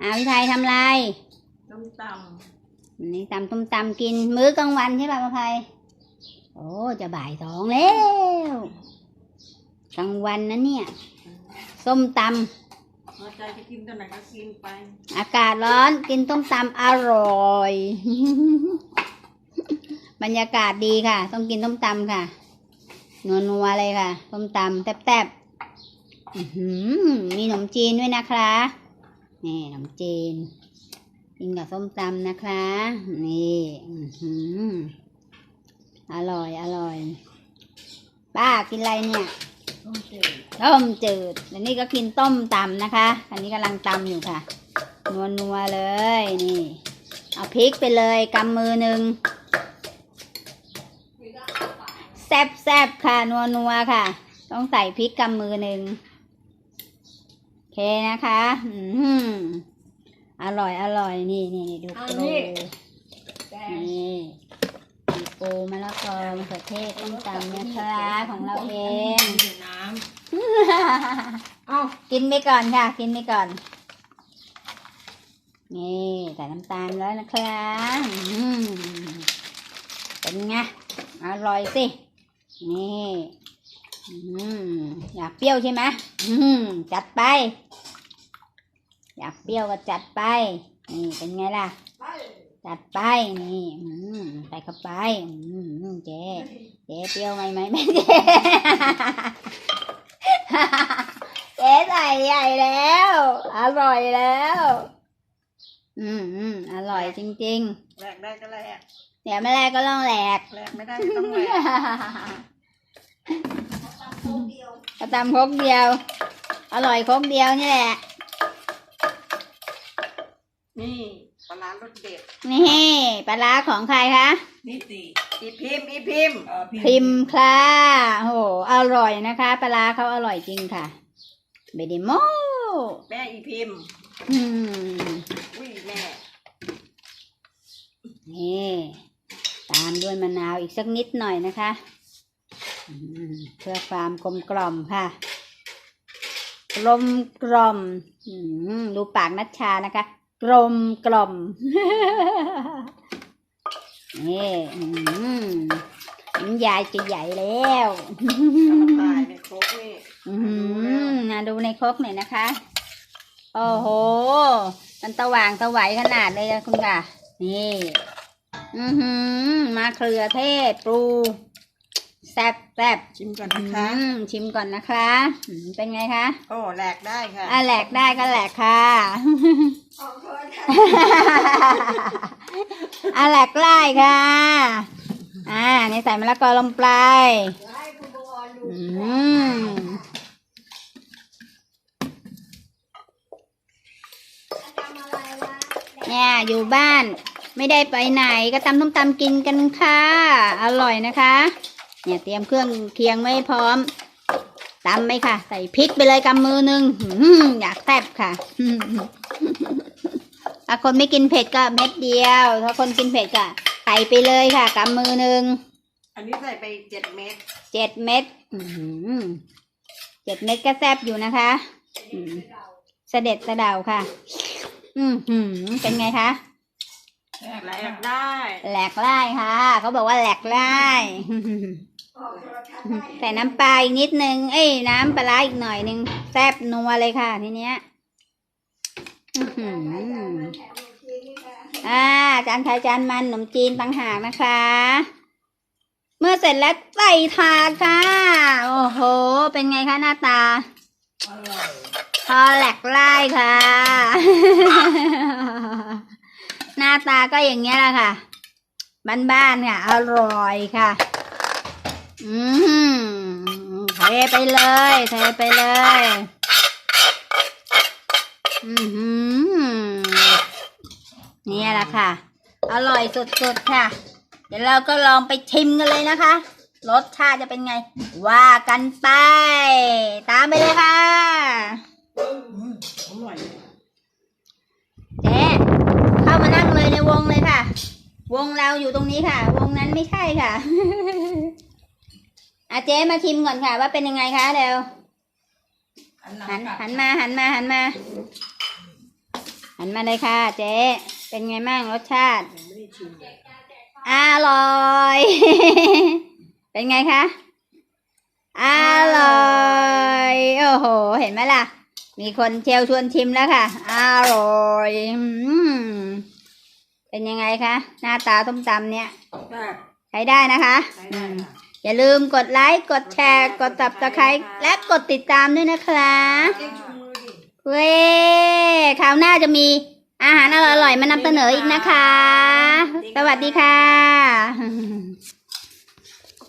อาพี่ไทยทำอะไรต้มตวันนี้ตำต้มตำกิน มื้อกลางวันใช่ป่ะป้าภัยโอ้จะบ่ายสองแล้วกลางวันนะเนี่ยส้มตำพอใจจะกินตัวไหนก็กินไปำอากาศร้อนกินต้มตำอร่อย บรรยากาศดีค่ะ ต้องกินต้มตำค่ะนัวๆเลยค่ะต้มตำแซ่บๆอื้อหือมีขนมจีนด้วยนะคะ นี่ขนมจีนกินกับส้มตำนะคะ นี่อื้อหืออร่อยอร่อย ป้ากินอะไรเนี่ยต้มจืดต้มจืดแล้วนี่ก็กินต้มตำนะคะ อันนี้กำลังตำอยู่ค่ะ นัวนัวๆเลย นี่ เอาพริกไปเลยกำมือหนึ่งแซบแซบๆค่ะ นัวนัวๆค่ะ ต้องใส่พริกกำมือหนึ่งโอ เคนะคะ อืมอร่อยอร่อยนี่นี่นี่ดูปูนี่มีปูมะละกอมะเขือเทศต้มตำนะคะของเราเองใส่น้ำเอ้ากินไปก่อนค่ะ กินไปก่อน นี่ใส่น้ำตาลแล้วนะครับอืมเป็นไงอร่อยสิ นี่อืมอยากเปรี้ยวใช่ไหมอืมจัดไป อยากเปรี้ยวก็จัดไป นี่เป็นไงล่ะ จัดไป นี่ อืมใส่เข้าไป อืมเจ๊เจ๊เปรี้ยวไหมไหมไม่เจ๊เจ๊ใส่ใหญ่แล้ว อร่อยแล้ว อืมอืมอร่อยจริง แหลกได้ก็แหลกๆ เดี๋ยวไม่แรกก็ลองแหลก แหลกไม่ได้ก็ต้องแหลกกระตำครกเดียว อร่อยครกเดียวนี่แหละ นี่ปลาร้ารสเด็ดนี่ปลาร้าของใครคะนี่ตีอีพิมพ์อีพิมพ์พิมพ์ค่ะโอ้โหอร่อยนะคะปลาร้าเขาอร่อยจริงค่ะเบดิโมแม่อีพิมพ์อืมอุ้ยแม่นี่ตามด้วยมะนาวอีกสักนิดหน่อยนะคะอืมเพื่อความกลมกล่อมค่ะ กลมกล่อมอืมดูปากนัชชานะคะ กลมกล่อมนี่อืมน้ำยายจะใหญ่แล้วเอามาตายในโครกนี่อืมนะดูในครกหน่อยนะคะ โอ้โห มันตะว่างตะไหวขนาดเลยอะคุณค่ะ นี่ อือหือมาเครือเทศปูแซ่บแซ่บชิมก่อนอืนะคะมชิมก่อนนะคะอืมเป็นไงคะ โอ้แหลกได้ค่ะอะแหลกได้ก็แหลกค่ะ อะแหลกได้ค่ะ อ่านี่ใส่มะละกอลงไปอืมเนี่ยอยู่บ้านไม่ได้ไปไหนก็ตำต้มตำกินกันค่ะ อร่อยนะคะ เนี่ยเตรียมเครื่องเคียงไว้พร้อมตำไหมค่ะ ใส่พริกไปเลยกำมือหนึ่งหืมอยากแซ่บค่ะาคนไม่กินเผ็ดก็เม็ดเดียว ถ้าคนกินเผ็ดก็ใส่ไปเลยค่ะกำมือหนึ่งอันนี้ใส่ไปเจ็ดเม็ดเจ็ดเม็ดอื้อหือเจ็ดเม็ดก็แซ่บอยู่นะคะอืมเสด็จเสดาวค่ะ อือหือเป็นไงคะแหลกได้แหลกไล่ค่ะ เขาบอกว่าแหลกไล่ใส่น้ำปลาอีกนิดนึง เอ้ยน้ำปลาร้าอีกหน่อยนึงแซ่บนัวเลยค่ะทีเนี้ย อ่าจานไทยจานมันขนมจีนต่างหากนะคะ เมื่อเสร็จแล้วใส่ถาดค่ะ โอ้โห เป็นไงคะหน้าตาอร่อยพอแหลกไล่ค่ะ หน้าตาก็อย่างเงี้ยแหละค่ะ บ้านๆค่ะ อร่อยค่ะ อืมเทไปเลยเทไปเลย อือหือเนี่ย แหละค่ะ อร่อยสุดๆค่ะ เดี๋ยวเราก็ลองไปชิมกันเลยนะคะ รสชาติจะเป็นไง ว่ากันไป ตามไปเลยค่ะอร่อยเจ๊เข้ามานั่งเลยในวงเลยค่ะ วงเราอยู่ตรงนี้ค่ะ วงนั้นไม่ใช่ค่ะอาเจ๊มาชิมก่อนค่ะ ว่าเป็นยังไงคะเดี๋ยวหันหันมาหันมาหันมา หันนมาเลยค่ะเจ๊ เป็นไงบ้างรสชาติยังไม่ได้ชิมเลยอร่อย เป็นไงคะ อร่อย โอ้โห เห็นไหมล่ะ มีคนเชลชวนชิมแล้วค่ะ อร่อยอืมเป็นยังไงคะ หน้าตาต้มตำเนี่ยได้ใช้ได้นะคะ ใช้ได้ค่ะ อย่าลืมกดไลค์ กดแชร์ กดตับตะไคร้และกดติดตามด้วยนะคะเจ๊ชูมือดิ เว้ยคราวหน้าจะมี อาหารอร่อยๆมานำเสนออีกนะคะ สวัสดีค่ะ